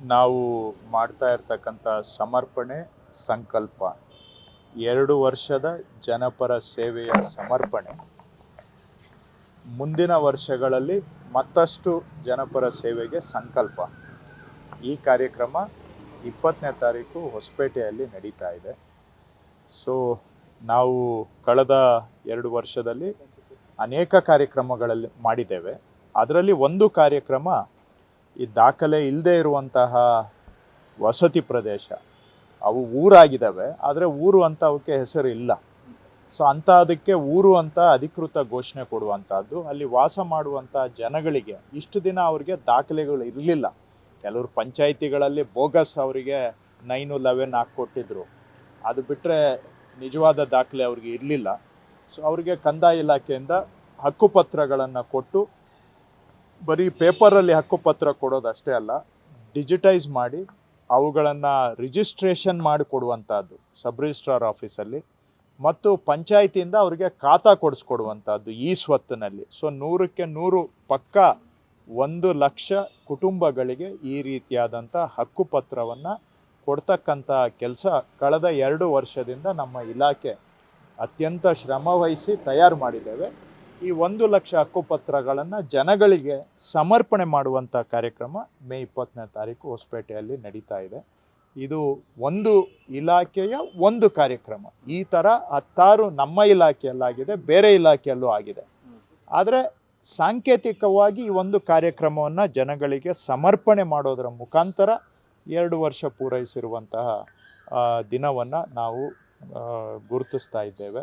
ನಾವು ಮಾಡ್ತಾ ಇರ್ತಕ್ಕಂಥ ಸಮರ್ಪಣೆ ಸಂಕಲ್ಪ. ಎರಡು ವರ್ಷದ ಜನಪರ ಸೇವೆಯ ಸಮರ್ಪಣೆ. ಮುಂದಿನ ವರ್ಷಗಳಲ್ಲಿ ಮತ್ತಷ್ಟು ಜನಪರ ಸೇವೆಗೆ ಸಂಕಲ್ಪ. ಈ ಕಾರ್ಯಕ್ರಮ ಇಪ್ಪತ್ತನೇ ತಾರೀಕು ಹೊಸಪೇಟೆಯಲ್ಲಿ ನಡೀತಾ ಇದೆ. ಸೊ ನಾವು ಕಳೆದ ಎರಡು ವರ್ಷದಲ್ಲಿ ಅನೇಕ ಕಾರ್ಯಕ್ರಮಗಳಲ್ಲಿ ಮಾಡಿದ್ದೇವೆ. ಅದರಲ್ಲಿ ಒಂದು ಕಾರ್ಯಕ್ರಮ ಈ ದಾಖಲೆ ಇಲ್ಲದೆ ಇರುವಂತಹ ವಸತಿ ಪ್ರದೇಶ, ಅವು ಊರಾಗಿದ್ದಾವೆ, ಆದರೆ ಊರು ಅಂತ ಅವಕ್ಕೆ ಹೆಸರು ಇಲ್ಲ. ಸೊ ಅಂಥ ಅದಕ್ಕೆ ಊರು ಅಂತ ಅಧಿಕೃತ ಘೋಷಣೆ ಕೊಡುವಂಥದ್ದು, ಅಲ್ಲಿ ವಾಸ ಮಾಡುವಂಥ ಜನಗಳಿಗೆ ಇಷ್ಟು ದಿನ ಅವರಿಗೆ ದಾಖಲೆಗಳು ಇರಲಿಲ್ಲ. ಕೆಲವರು ಪಂಚಾಯಿತಿಗಳಲ್ಲಿ ಬೋಗಸ್ ಅವರಿಗೆ ನೈನು ಲೆವೆನ್ ಹಾಕ್ಕೊಟ್ಟಿದ್ರು ಅದು ಬಿಟ್ಟರೆ ನಿಜವಾದ ದಾಖಲೆ ಅವ್ರಿಗೆ ಇರಲಿಲ್ಲ. ಸೊ ಅವರಿಗೆ ಕಂದಾಯ ಇಲಾಖೆಯಿಂದ ಹಕ್ಕುಪತ್ರಗಳನ್ನು ಕೊಟ್ಟು ಬರೀ ಪೇಪರಲ್ಲಿ ಹಕ್ಕುಪತ್ರ ಕೊಡೋದಷ್ಟೇ ಅಲ್ಲ, ಡಿಜಿಟೈಸ್ ಮಾಡಿ ಅವುಗಳನ್ನು ರಿಜಿಸ್ಟ್ರೇಷನ್ ಮಾಡಿ ಕೊಡುವಂಥದ್ದು, ಸಬ್ ರಿಜಿಸ್ಟ್ರಾರ್ ಆಫೀಸಲ್ಲಿ, ಮತ್ತು ಪಂಚಾಯಿತಿಯಿಂದ ಅವರಿಗೆ ಖಾತಾ ಕೊಡಿಸ್ಕೊಡುವಂಥದ್ದು ಈ ಸ್ವತ್ತಿನಲ್ಲಿ. ಸೊ, ನೂರಕ್ಕೆ ನೂರು ಪಕ್ಕ ಒಂದು ಲಕ್ಷ ಕುಟುಂಬಗಳಿಗೆ ಈ ರೀತಿಯಾದಂಥ ಹಕ್ಕುಪತ್ರವನ್ನು ಕೊಡ್ತಕ್ಕಂಥ ಕೆಲಸ ಕಳೆದ ಎರಡು ವರ್ಷದಿಂದ ನಮ್ಮ ಇಲಾಖೆ ಅತ್ಯಂತ ಶ್ರಮವಹಿಸಿ ತಯಾರು ಮಾಡಿದ್ದೇವೆ. ಈ ಒಂದು ಲಕ್ಷ ಹಕ್ಕುಪತ್ರಗಳನ್ನು ಜನಗಳಿಗೆ ಸಮರ್ಪಣೆ ಮಾಡುವಂಥ ಕಾರ್ಯಕ್ರಮ ಮೇ ಇಪ್ಪತ್ತನೇ ತಾರೀಕು ಹೊಸಪೇಟೆಯಲ್ಲಿ ನಡೀತಾ ಇದೆ. ಇದು ಒಂದು ಇಲಾಖೆಯ ಒಂದು ಕಾರ್ಯಕ್ರಮ. ಈ ಥರ ಹತ್ತಾರು ನಮ್ಮ ಇಲಾಖೆಯಲ್ಲಾಗಿದೆ, ಬೇರೆ ಇಲಾಖೆಯಲ್ಲೂ ಆಗಿದೆ. ಆದರೆ ಸಾಂಕೇತಿಕವಾಗಿ ಈ ಒಂದು ಕಾರ್ಯಕ್ರಮವನ್ನು ಜನಗಳಿಗೆ ಸಮರ್ಪಣೆ ಮಾಡೋದರ ಮುಖಾಂತರ ಎರಡು ವರ್ಷ ಪೂರೈಸಿರುವಂತಹ ದಿನವನ್ನು ನಾವು ಗುರುತಿಸ್ತಾ ಇದ್ದೇವೆ.